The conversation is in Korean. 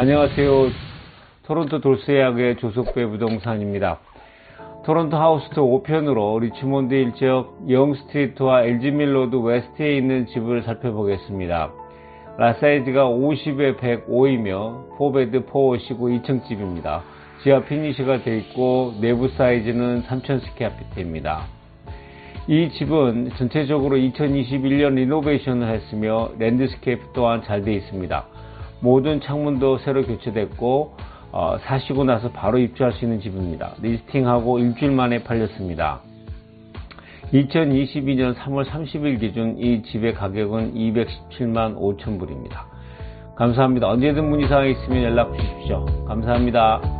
안녕하세요. 토론토 돌스예약의 조석배 부동산입니다. 토론토 하우스트 5편으로 리치몬드 일지역 영스트리트와 엘지밀로드 웨스트에 있는 집을 살펴보겠습니다. 라사이즈가 50에 105이며 4베드 4옷이고 2층 집입니다. 지하 피니시가 되어 있고 내부 사이즈는 3000 스퀘어피트입니다. 이 집은 전체적으로 2021년 리노베이션을 했으며 랜드스케이프 또한 잘 되어 있습니다. 모든 창문도 새로 교체됐고 어, 사시고 나서 바로 입주할 수 있는 집입니다. 리스팅하고 일주일 만에 팔렸습니다. 2022년 3월 30일 기준 이 집의 가격은 217만 5천 불입니다. 감사합니다. 언제든 문의사항 있으면 연락 주십시오. 감사합니다.